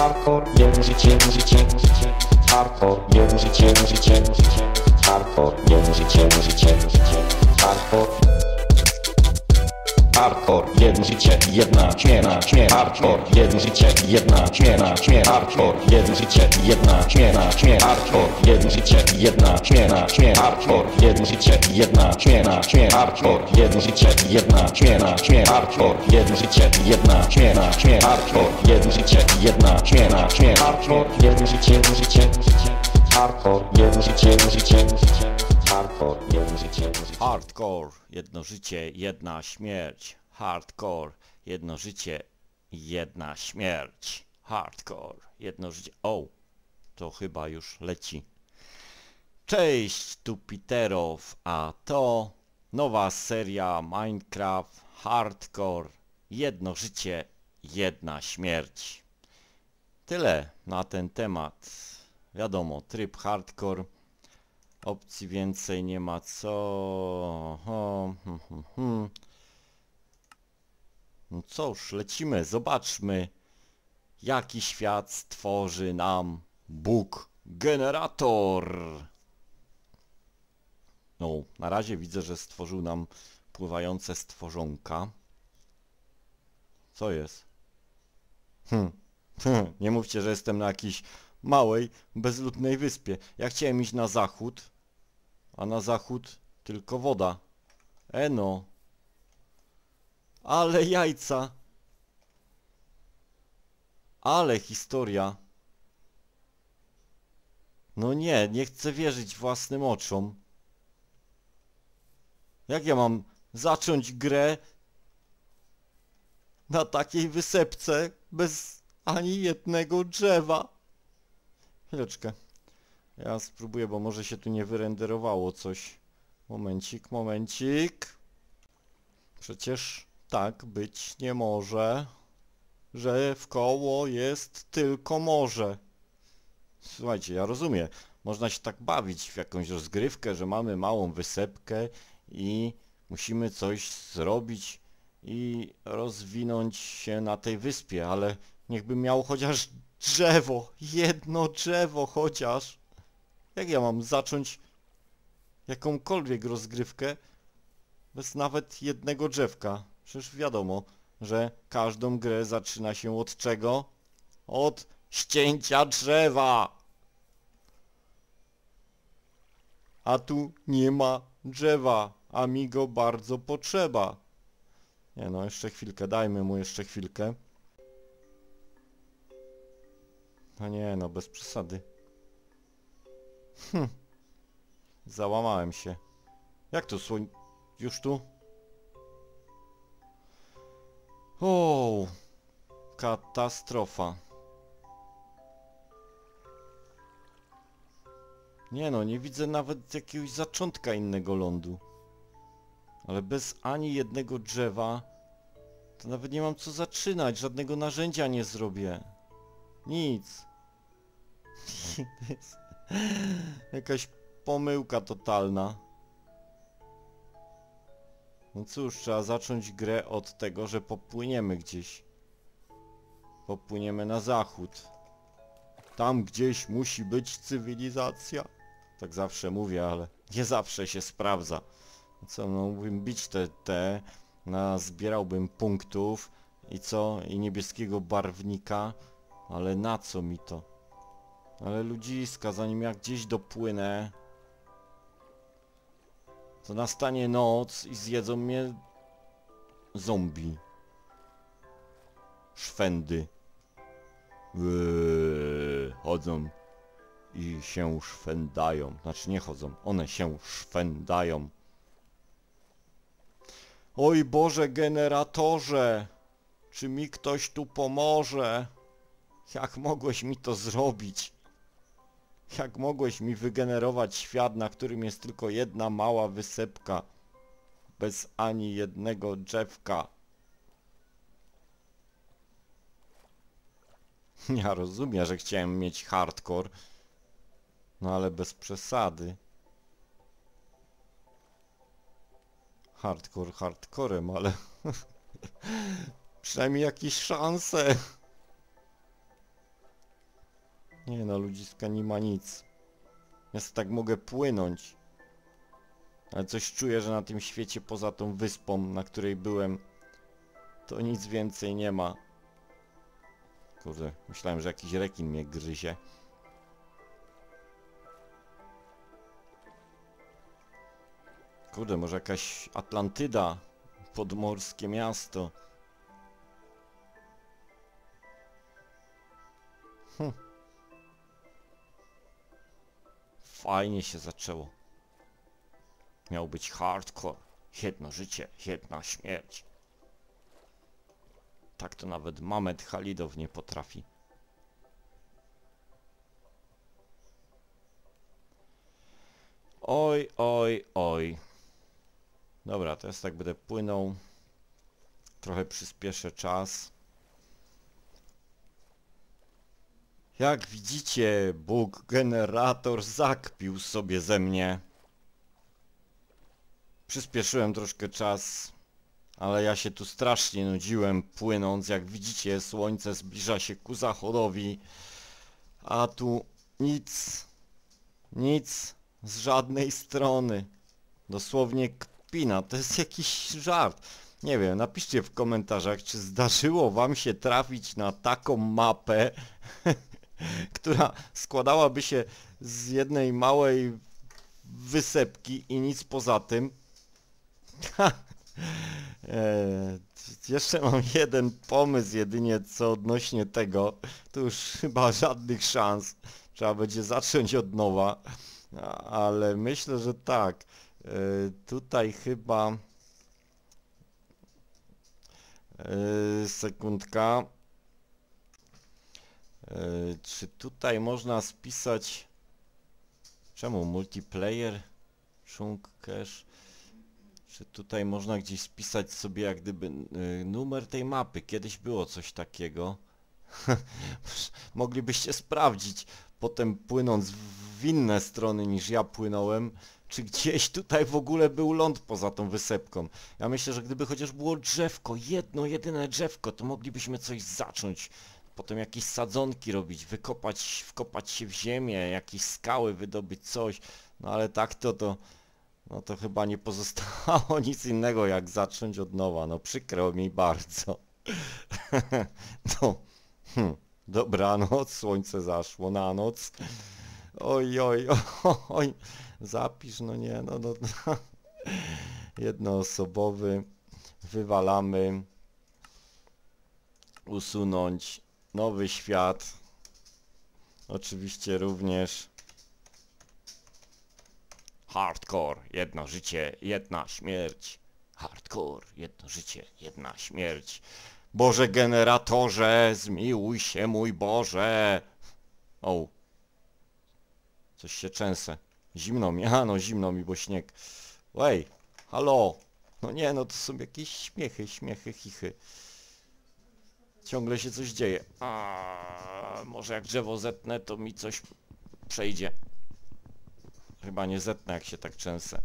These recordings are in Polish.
Hardcore, jedno życie, życie, życie. Hardcore, jedno życie, życie, życie. Hardcore, jedno życie, życie, życie. Hardcore. Hardcore, jedno życie, jedna śmierć, śmierć. Hardcore, jedno życie, jedna śmierć, śmierć. Hardcore, jedno życie, jedna śmierć, śmierć. Hardcore, jedno życie, jedna śmierć, śmierć. Hardcore, jedno życie, jedna śmierć, śmierć. Hardcore, jedno życie, jedna śmierć, śmierć. Hardcore, jedno życie, jedna śmierć, śmierć. Hardcore, jedno życie, jedna śmierć, śmierć. Hardcore, jedno życie, jedno życie, życie. Hardcore, jedno życie, jedno życie, życie. Hardcore, jedno życie, jedno życie. Hardcore, jedno życie, jedna śmierć. Hardcore, jedno życie, jedna śmierć. Hardcore, jedno życie. O, to chyba już leci. Cześć, tu Peterow, a to nowa seria Minecraft Hardcore, jedno życie, jedna śmierć. Tyle na ten temat. Wiadomo, tryb hardcore. Opcji więcej nie ma co. O, hmm, hmm, hmm. No cóż, lecimy, zobaczmy, jaki świat stworzy nam Bóg Generator. No, na razie widzę, że stworzył nam pływające stworzonka. Co jest? Hm. Nie mówcie, że jestem na jakiejś małej, bezludnej wyspie. Ja chciałem iść na zachód, a na zachód tylko woda. Eno. Ale jajca. Ale historia. No nie, nie chcę wierzyć własnym oczom. Jak ja mam zacząć grę na takiej wysepce bez ani jednego drzewa? Chwileczkę. Ja spróbuję, bo może się tu nie wyrenderowało coś. Momencik, momencik. Przecież tak być nie może, że w koło jest tylko morze. Słuchajcie, ja rozumiem. Można się tak bawić w jakąś rozgrywkę, że mamy małą wysepkę i musimy coś zrobić i rozwinąć się na tej wyspie, ale niechby miał chociaż drzewo, jedno drzewo chociaż. Jak ja mam zacząć jakąkolwiek rozgrywkę bez nawet jednego drzewka? Przecież wiadomo, że każdą grę zaczyna się od czego? Od ścięcia drzewa! A tu nie ma drzewa, a mi go bardzo potrzeba. Nie no, jeszcze chwilkę, dajmy mu jeszcze chwilkę. No nie no, bez przesady. Hm. Załamałem się. Jak to słoń... Już tu? O, katastrofa. Nie no, nie widzę nawet jakiegoś zaczątka innego lądu. Ale bez ani jednego drzewa to nawet nie mam co zaczynać, żadnego narzędzia nie zrobię. Nic. Jakaś pomyłka totalna. No cóż, trzeba zacząć grę od tego, że popłyniemy gdzieś. Popłyniemy na zachód. Tam gdzieś musi być cywilizacja. Tak zawsze mówię, ale nie zawsze się sprawdza. Co, no mógłbym bić te, te, zbierałbym punktów i co, i niebieskiego barwnika, ale na co mi to? Ale ludziska, zanim ja gdzieś dopłynę, to nastanie noc i zjedzą mnie zombie. Szwędy. Eee, chodzą i się szwędają. Znaczy nie chodzą, one się szwędają. Oj Boże generatorze, czy mi ktoś tu pomoże? Jak mogłeś mi to zrobić? Jak mogłeś mi wygenerować świat, na którym jest tylko jedna mała wysepka, bez ani jednego drzewka? Ja rozumiem, że chciałem mieć hardcore, no ale bez przesady. Hardcore hardcorem, ale przynajmniej jakieś szanse. Nie no, ludziska nie ma nic. Ja tak mogę płynąć. Ale coś czuję, że na tym świecie poza tą wyspą, na której byłem, to nic więcej nie ma. Kurde, myślałem, że jakiś rekin mnie gryzie. Kurde, może jakaś Atlantyda, podmorskie miasto. Hm. Fajnie się zaczęło. Miał być hardcore. Jedno życie, jedna śmierć. Tak to nawet Mamet Halidow nie potrafi. Oj, oj, oj. Dobra, teraz tak będę płynął. Trochę przyspieszę czas. Jak widzicie, Bóg generator zakpił sobie ze mnie. Przyspieszyłem troszkę czas, ale ja się tu strasznie nudziłem płynąc. Jak widzicie, słońce zbliża się ku zachodowi, a tu nic, nic z żadnej strony. Dosłownie kpina, to jest jakiś żart. Nie wiem, napiszcie w komentarzach, czy zdarzyło wam się trafić na taką mapę, która składałaby się z jednej małej wysepki i nic poza tym. e, jeszcze mam jeden pomysł jedynie co odnośnie tego. Tu już chyba żadnych szans. Trzeba będzie zacząć od nowa. Ale myślę, że tak. E, tutaj chyba... E, sekundka. E, czy tutaj można spisać... Czemu multiplayer? Chunk cache? Czy tutaj można gdzieś spisać sobie jak gdyby y, numer tej mapy? Kiedyś było coś takiego. Moglibyście sprawdzić, potem płynąc w inne strony niż ja płynąłem, czy gdzieś tutaj w ogóle był ląd poza tą wysepką. Ja myślę, że gdyby chociaż było drzewko, jedno, jedyne drzewko, to moglibyśmy coś zacząć. Potem jakieś sadzonki robić, wykopać, wkopać się w ziemię, jakieś skały wydobyć coś. No ale tak to to... No to chyba nie pozostało nic innego jak zacząć od nowa. No przykro mi bardzo. no, hm, dobranoc, słońce zaszło na noc. Oj, oj, oj, zapisz, no nie, no, no, no. Jednoosobowy, wywalamy, usunąć, nowy świat, oczywiście również Hardcore, jedno życie, jedna śmierć. Hardcore, jedno życie, jedna śmierć. Boże generatorze, zmiłuj się mój Boże. O. Coś się trzęsę. Zimno mi, a no zimno mi, bo śnieg. Ej, halo. No nie, no to są jakieś śmiechy, śmiechy, chichy. Ciągle się coś dzieje. A, może jak drzewo zetnę, to mi coś przejdzie. Chyba nie zetnę, jak się tak trzęsę.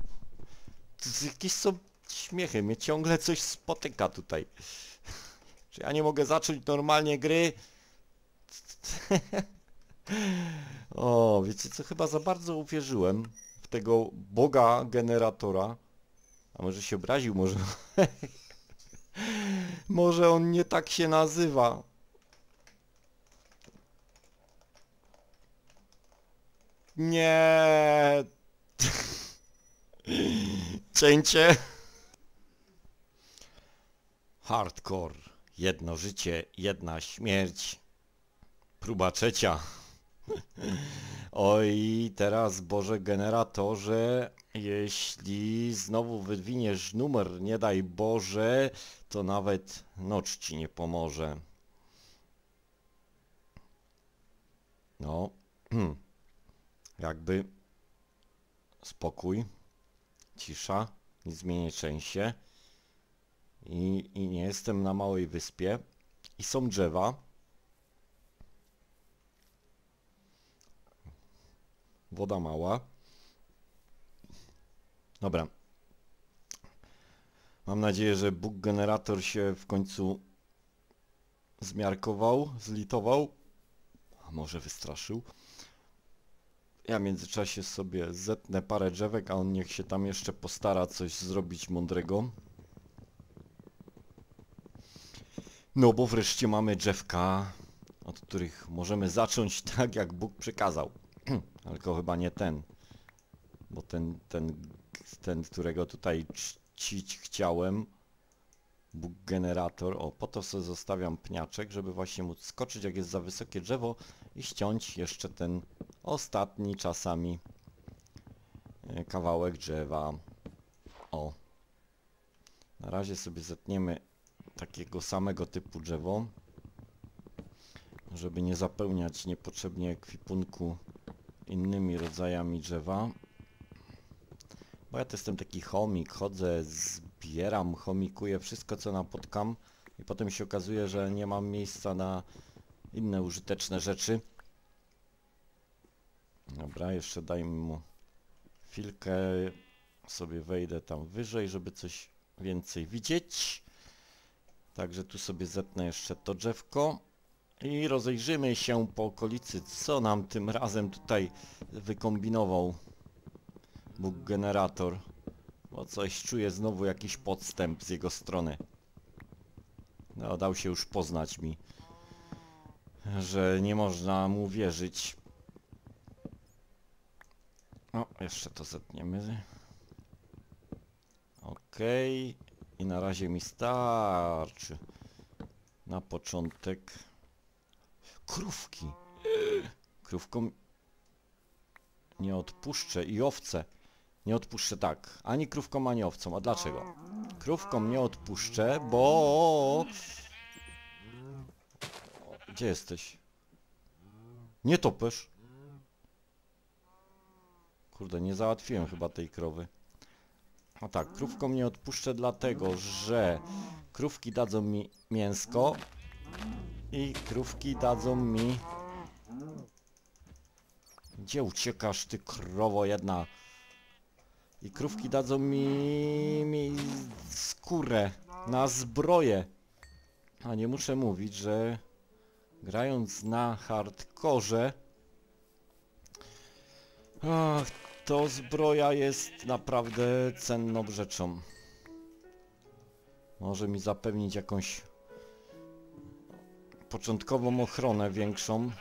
To jakieś są śmiechy, mnie ciągle coś spotyka tutaj. Czy ja nie mogę zacząć normalnie gry? o, wiecie co, chyba za bardzo uwierzyłem w tego boga generatora. A może się obraził, może... może on nie tak się nazywa. Nie. Cięcie. Hardcore. Jedno życie, jedna śmierć. Próba trzecia. Oj, teraz Boże generatorze, jeśli znowu wywiniesz numer, nie daj Boże, to nawet noc ci nie pomoże. No. jakby spokój, cisza, nic mnie nie trzęsie I, i nie jestem na małej wyspie i są drzewa. Woda mała. Dobra. Mam nadzieję, że Bóg generator się w końcu zmiarkował, zlitował. Może wystraszył. Ja w międzyczasie sobie zetnę parę drzewek, a on niech się tam jeszcze postara coś zrobić mądrego. No bo wreszcie mamy drzewka, od których możemy zacząć tak, jak Bóg przykazał. To chyba nie ten. Bo ten, ten, ten, którego tutaj czcić chciałem, Bóg generator, o, po to sobie zostawiam pniaczek, żeby właśnie móc skoczyć, jak jest za wysokie drzewo i ściąć jeszcze ten ostatni czasami e, kawałek drzewa. O. Na razie sobie zetniemy takiego samego typu drzewo, żeby nie zapełniać niepotrzebnie ekwipunku innymi rodzajami drzewa. Bo ja to jestem taki chomik, chodzę, zbieram, chomikuję wszystko co napotkam i potem się okazuje, że nie mam miejsca na inne użyteczne rzeczy. Dobra, jeszcze dajmy mu chwilkę, sobie wejdę tam wyżej, żeby coś więcej widzieć. Także tu sobie zetnę jeszcze to drzewko i rozejrzymy się po okolicy, co nam tym razem tutaj wykombinował Bóg generator. Bo coś czuję znowu jakiś podstęp z jego strony. No, dał się już poznać mi, że nie można mu wierzyć. O, jeszcze to zetniemy. Okej. I na razie mi starczy. Na początek. Krówki. Krówkom nie odpuszczę i owce. Nie odpuszczę tak. Ani krówkom, ani owcom. A dlaczego? Krówkom nie odpuszczę, bo... Gdzie jesteś? Nie topesz? Kurde, nie załatwiłem chyba tej krowy. No tak, krówkom nie odpuszczę dlatego, że krówki dadzą mi mięsko i krówki dadzą mi... Gdzie uciekasz ty krowo jedna? I krówki dadzą mi, mi skórę na zbroję. A nie muszę mówić, że grając na hardkorze Ach, to zbroja jest naprawdę cenną rzeczą. Może mi zapewnić jakąś początkową ochronę większą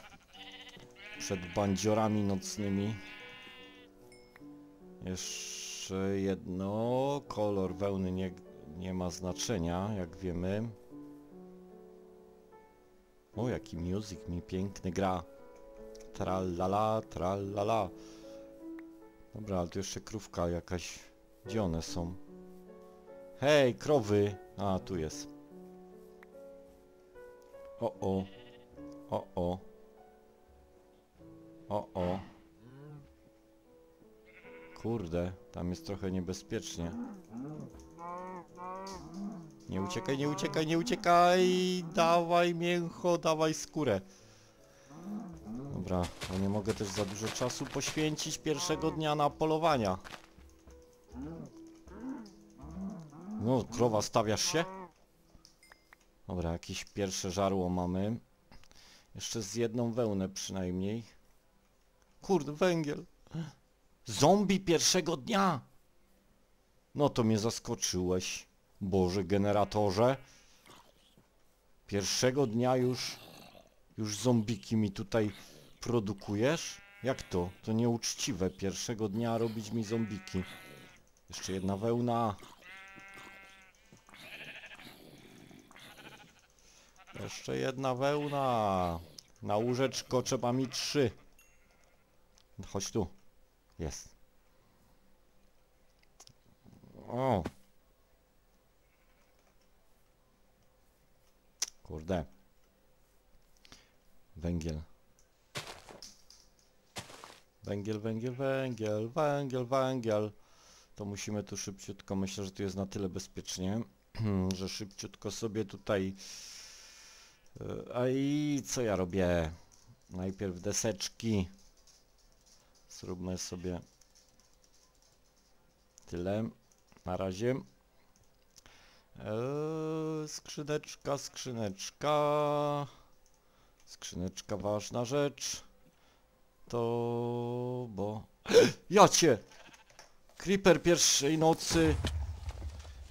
przed bandziorami nocnymi. Jeszcze jedno. Kolor wełny nie, nie ma znaczenia, jak wiemy. O, jaki music mi piękny gra. Trallala, trallala. Dobra, ale tu jeszcze krówka jakaś. Gdzie one są? Hej, krowy! A, tu jest. O, o. O, o. O, o. Kurde, tam jest trochę niebezpiecznie. Nie uciekaj, nie uciekaj, nie uciekaj! Dawaj mięcho, dawaj skórę. Dobra, bo nie mogę też za dużo czasu poświęcić pierwszego dnia na polowania. No, krowa, stawiasz się? Dobra, jakieś pierwsze żarło mamy. Jeszcze z jedną wełnę przynajmniej. Kurde, węgiel. Zombie pierwszego dnia! No to mnie zaskoczyłeś. Boże, generatorze. Pierwszego dnia już... Już zombiki mi tutaj produkujesz? Jak to? To nieuczciwe. Pierwszego dnia robić mi zombiki. Jeszcze jedna wełna. Jeszcze jedna wełna. Na łóżeczko trzeba mi trzy. Chodź tu. Jest. O. Kurde. Węgiel. Węgiel, węgiel, węgiel, węgiel, węgiel. To musimy tu szybciutko, myślę, że tu jest na tyle bezpiecznie, że szybciutko sobie tutaj... E, a i co ja robię? Najpierw deseczki. Zróbmy sobie tyle na razie. Eee, skrzyneczka, skrzyneczka. Skrzyneczka ważna rzecz. To... bo... Ja cię! Creeper pierwszej nocy.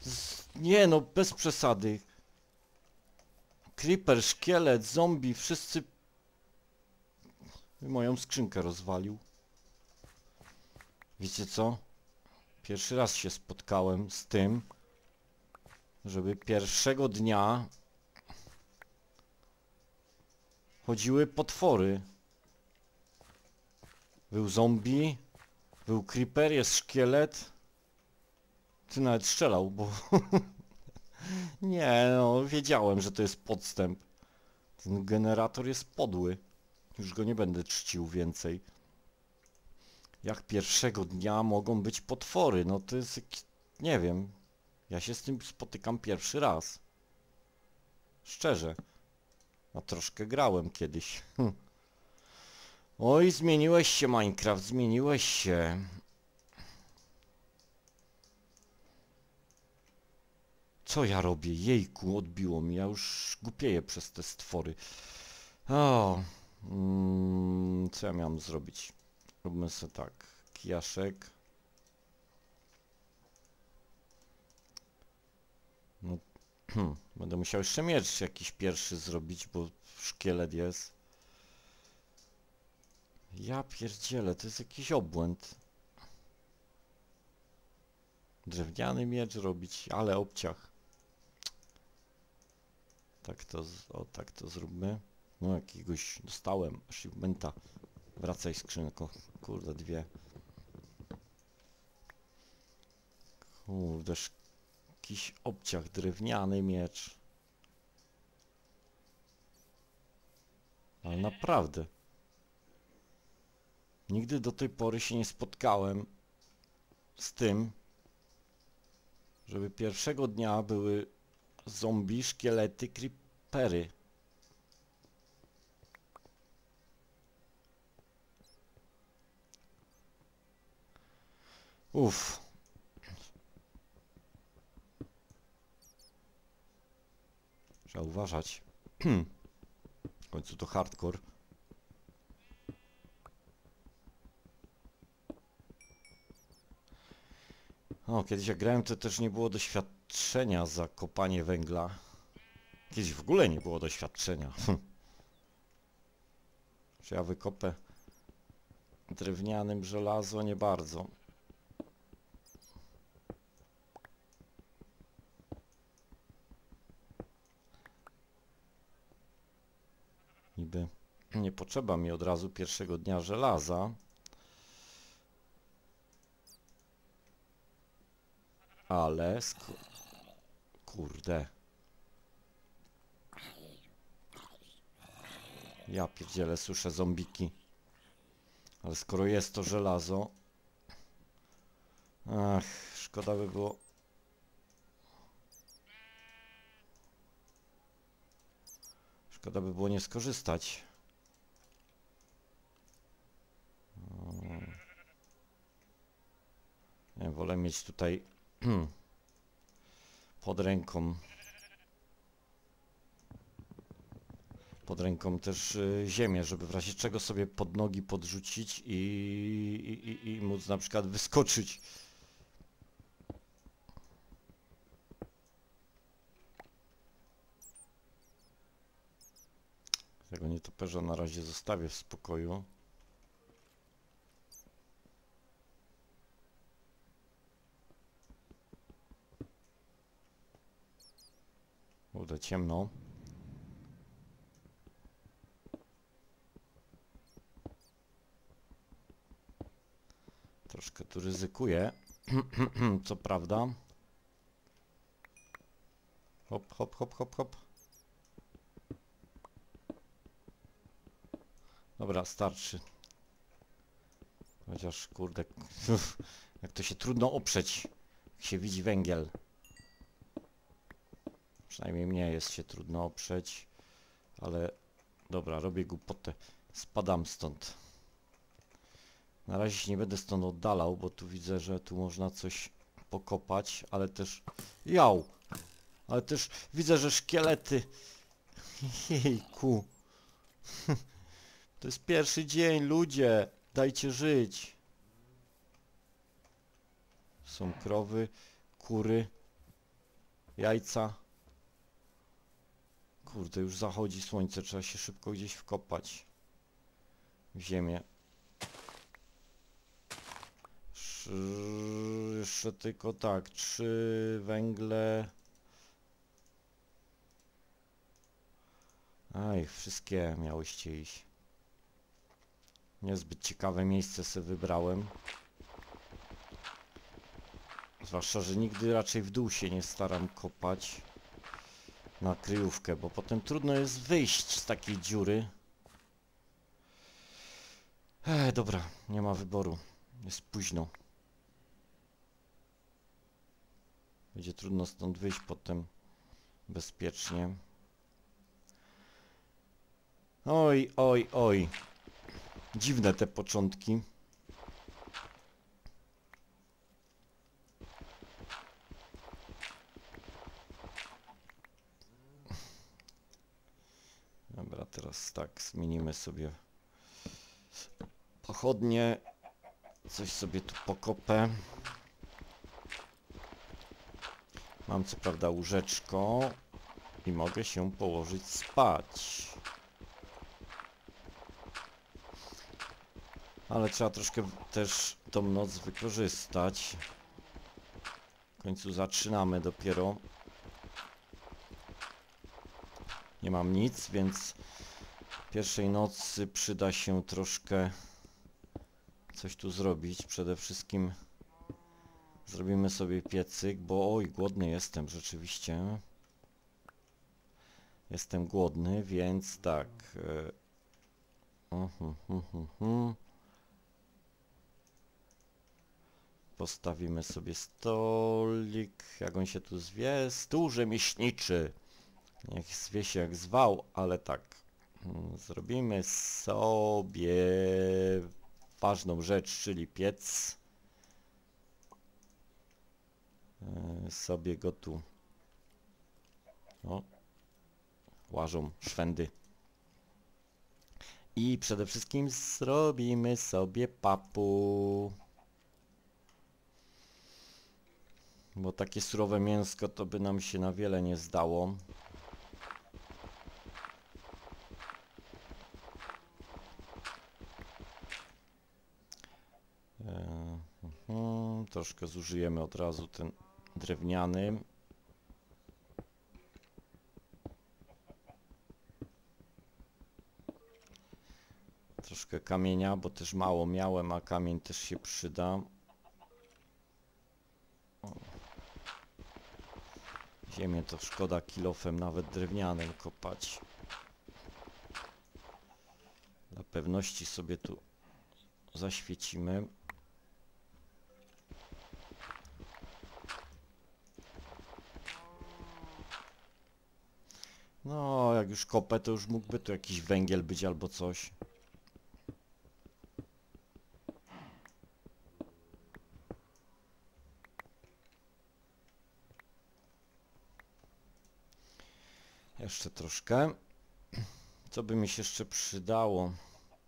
Z... Nie no, bez przesady. Creeper, szkielet, zombie, wszyscy... Moją skrzynkę rozwalił. Wiecie co? Pierwszy raz się spotkałem z tym, żeby pierwszego dnia chodziły potwory. Był zombie, był creeper, jest szkielet. Ty nawet strzelał, bo... Nie, no, wiedziałem, że to jest podstęp. Ten generator jest podły. Już go nie będę czcił więcej. Jak pierwszego dnia mogą być potwory? No to jest... Nie wiem. Ja się z tym spotykam pierwszy raz. Szczerze. A troszkę grałem kiedyś. Hm. Oj, zmieniłeś się Minecraft, zmieniłeś się. Co ja robię? Jejku, odbiło mi. Ja już głupieję przez te stwory. O, mm, co ja miałem zrobić? Róbmy sobie tak. Kijaszek. No, będę musiał jeszcze miecz jakiś pierwszy zrobić, bo szkielet jest. Ja pierdzielę, to jest jakiś obłęd. Drewniany miecz robić, ale obciach. Tak to, o tak to zróbmy. No jakiegoś dostałem achievementa. Wracaj skrzynko. Kurde, dwie. Kurde, jakiś obciach, drewniany miecz. Ale naprawdę. Nigdy do tej pory się nie spotkałem z tym, żeby pierwszego dnia były zombie, szkielety, creepery. Uff. Trzeba uważać. w końcu to hardcore. O, kiedyś jak grałem to też nie było doświadczenia za kopanie węgla. Kiedyś w ogóle nie było doświadczenia. Czy ja wykopę drewnianym żelazo? Nie bardzo. Niby nie potrzeba mi od razu pierwszego dnia żelaza. Ale Kurde. Ja pierdzielę, słyszę zombiki. Ale skoro jest to żelazo... Ach, szkoda by było... Szkoda by było nie skorzystać. Mm. Nie, wolę mieć tutaj pod ręką pod ręką też y, ziemię, żeby w razie czego sobie pod nogi podrzucić i, i, i, móc na przykład wyskoczyć. Tego nietoperza na razie zostawię w spokoju. Kurde, ciemno. Troszkę tu ryzykuję, co prawda. Hop, hop, hop, hop, hop. Dobra, starczy. Chociaż, kurde, jak to się trudno oprzeć, jak się widzi węgiel. Przynajmniej mnie jest się trudno oprzeć, ale dobra, robię głupotę. Spadam stąd. Na razie się nie będę stąd oddalał, bo tu widzę, że tu można coś pokopać, ale też... Jał! Ale też widzę, że szkielety... Jejku! To jest pierwszy dzień, ludzie. Dajcie żyć. Są krowy, kury, jajca. Kurde, już zachodzi słońce, trzeba się szybko gdzieś wkopać. W ziemię. Sz- Jeszcze tylko tak, trzy węgle. Aj, wszystkie miałyście iść. Niezbyt ciekawe miejsce sobie wybrałem. Zwłaszcza, że nigdy raczej w dół się nie staram kopać na kryjówkę, bo potem trudno jest wyjść z takiej dziury. Ej, dobra, nie ma wyboru. Jest późno. Będzie trudno stąd wyjść potem bezpiecznie. Oj, oj, oj. Dziwne te początki. Dobra, teraz tak, zmienimy sobie pochodnie. Coś sobie tu pokopę. Mam co prawda łóżeczko i mogę się położyć spać. Ale trzeba troszkę też tą noc wykorzystać. W końcu zaczynamy dopiero. Nie mam nic, więc pierwszej nocy przyda się troszkę coś tu zrobić. Przede wszystkim zrobimy sobie piecyk, bo oj, głodny jestem rzeczywiście. Jestem głodny, więc tak. e. Postawimy sobie stolik, jak on się tu zwie, stół rzemieślniczy. Niech zwie się jak zwał, ale tak. Zrobimy sobie ważną rzecz, czyli piec. E, Sobie go tu. O. Łażą szwędy. I przede wszystkim zrobimy sobie papu. Bo takie surowe mięsko to by nam się na wiele nie zdało. Troszkę zużyjemy od razu ten drewniany. Troszkę kamienia, bo też mało miałem, a kamień też się przyda. Ziemię to szkoda kilofem nawet drewnianym kopać. Dla pewności sobie tu zaświecimy. No, jak już kopę, to już mógłby tu jakiś węgiel być albo coś. Jeszcze troszkę. Co by mi się jeszcze przydało?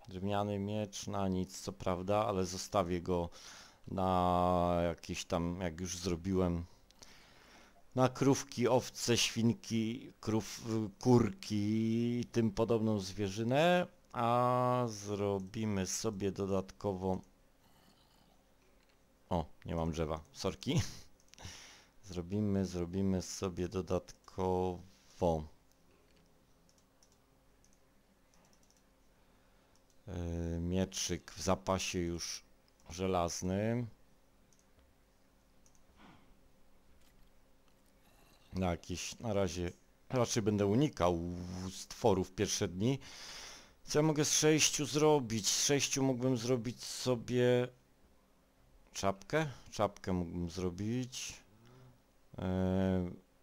Drewniany miecz na nic, co prawda, ale zostawię go na jakieś tam, jak już zrobiłem, na krówki, owce, świnki, krów, kurki i tym podobną zwierzynę, a zrobimy sobie dodatkowo... O, nie mam drzewa, sorki. Zrobimy, zrobimy sobie dodatkowo... Yy, mieczyk w zapasie już żelazny. Na jakieś, na razie raczej będę unikał stworów pierwsze dni. Co ja mogę z sześciu zrobić? Z sześciu mógłbym zrobić sobie czapkę. Czapkę mógłbym zrobić. Yy,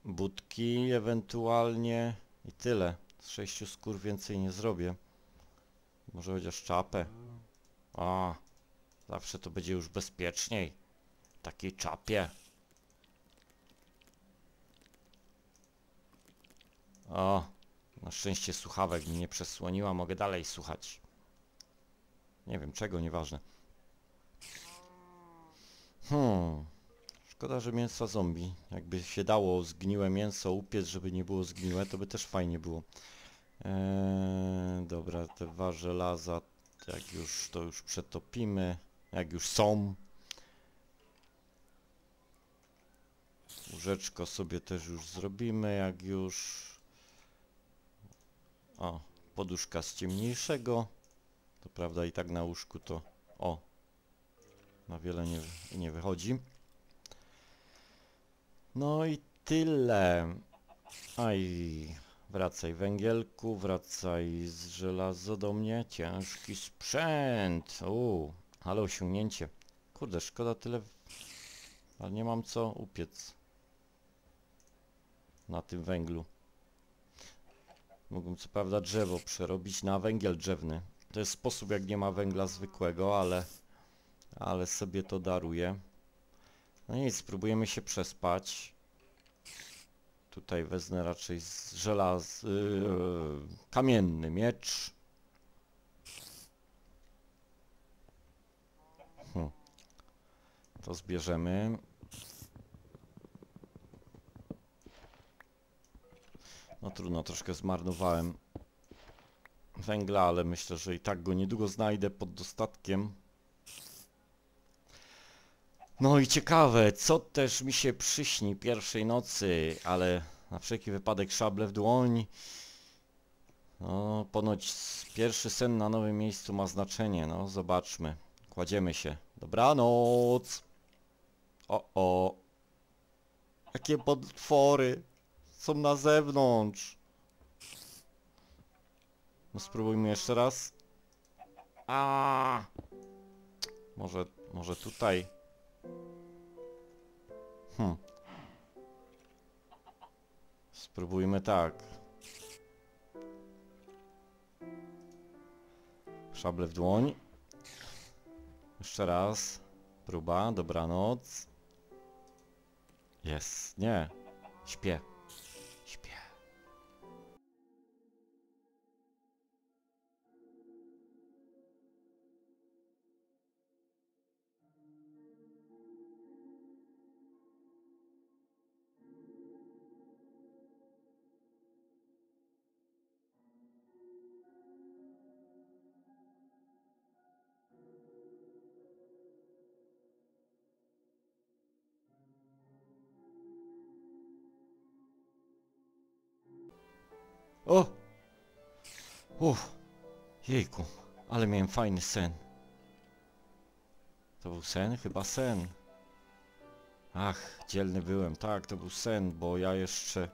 budki ewentualnie i tyle. Z sześciu skór więcej nie zrobię. Może chociaż czapę. A, zawsze to będzie już bezpieczniej. W takiej czapie. O, Na szczęście słuchawek mi nie przesłoniła, mogę dalej słuchać. Nie wiem czego, nieważne. Hmm. Szkoda, że mięsa zombie. Jakby się dało zgniłe mięso upiec, żeby nie było zgniłe, to by też fajnie było. Eee, dobra, te dwa żelaza, jak już, to już przetopimy. Jak już są. Łóżeczko sobie też już zrobimy, jak już... O, poduszka z ciemniejszego. To prawda i tak na łóżku to... O! Na wiele nie, nie wychodzi. No i tyle. Aj, wracaj węgielku, wracaj z żelazo do mnie. Ciężki sprzęt. Uuu, ale osiągnięcie. Kurde, szkoda tyle... Ale nie mam co upiec. Na tym węglu. Mógłbym co prawda drzewo przerobić na węgiel drzewny. To jest sposób jak nie ma węgla zwykłego, ale... Ale sobie to daruję. No nic, spróbujemy się przespać. Tutaj wezmę raczej z żelaz... Yy, kamienny miecz. Hm. To zbierzemy. No trudno, troszkę zmarnowałem węgla, ale myślę, że i tak go niedługo znajdę pod dostatkiem. No i ciekawe, co też mi się przyśni pierwszej nocy, ale na wszelki wypadek szable w dłoń. No, ponoć pierwszy sen na nowym miejscu ma znaczenie, no zobaczmy. Kładziemy się. Dobranoc! O, o. Jakie potwory są na zewnątrz. No spróbujmy jeszcze raz. A. Może, może tutaj. Hmm. Spróbujmy tak. Szable w dłoń. Jeszcze raz. Próba, dobranoc. Jest, nie. Śpię. Uff. Jejku, ale miałem fajny sen. To był sen? Chyba sen. Ach, dzielny byłem. Tak, to był sen, bo ja jeszcze...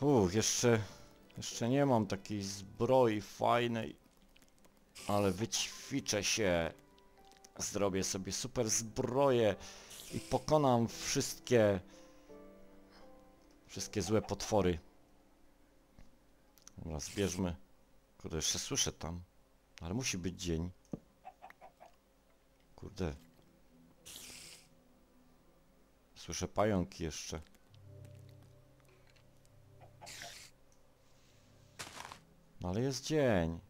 Uff, jeszcze... Jeszcze nie mam takiej zbroi fajnej. Ale wyćwiczę się. Zrobię sobie super zbroję i pokonam wszystkie... Wszystkie złe potwory. Dobra, zbierzmy. Kurde, jeszcze słyszę tam. Ale musi być dzień. Kurde. Słyszę pająki jeszcze. No ale jest dzień.